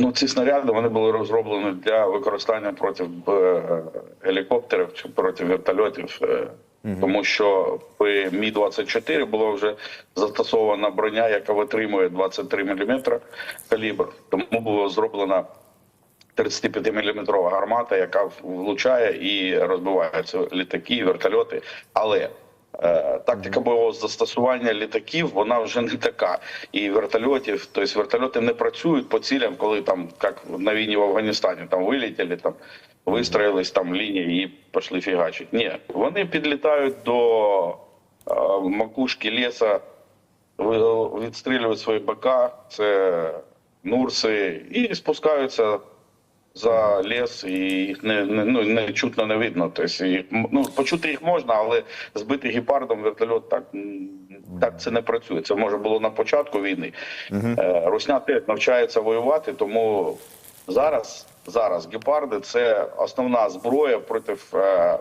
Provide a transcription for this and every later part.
Ну, ці снаряди вони були розроблені для використання проти е, гелікоптерів чи проти вертольотів, е, тому що в Мі 24 була вже застосована броня, яка витримує 23 мм калібр. Тому була зроблена 35-мм гармата, яка влучає і розбиваються літаки, вертольоти. Але тактика бойового застосування літаків вона вже не така. І вертольотів, тобто вертольоти не працюють по цілям, коли там, як на війні в Афганістані, там вилетіли, там вистроїлись там лінії і пішли фігачити. Ні, вони підлітають до е, макушки ліса, відстрілюють свої БК, це нурси, і спускаються за ліс, і їх не, не, ну, не чутно не видно. Тобто, їх, ну, почути їх можна, але збити гепардом вертольот так, так це не працює. Це може було на початку війни. Е, Русня теж навчається воювати, тому зараз, зараз гепарди це основна зброя проти е,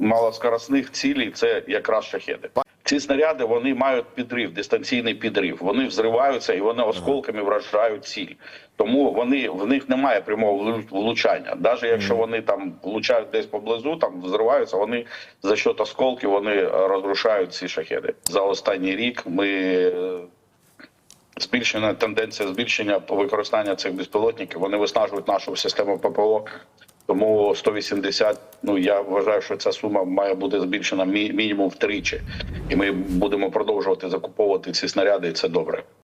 малоскоросних цілей. Це якраз шахеди. Ці снаряди вони мають підрив, дистанційний підрив. Вони взриваються і вони осколками вражають ціль. Тому вони в них немає прямого влучання. Навіть якщо вони там влучають десь поблизу, там взриваються, вони за счет осколків вони е, розрушають ці шахеди. За останній рік ми е, збільшена тенденція збільшення використання цих безпілотників. Вони виснажують нашу систему ППО. Тому 180, ну я вважаю, що ця сума має бути збільшена мі- мінімум втричі, і ми будемо продовжувати закуповувати ці снаряди, і це добре.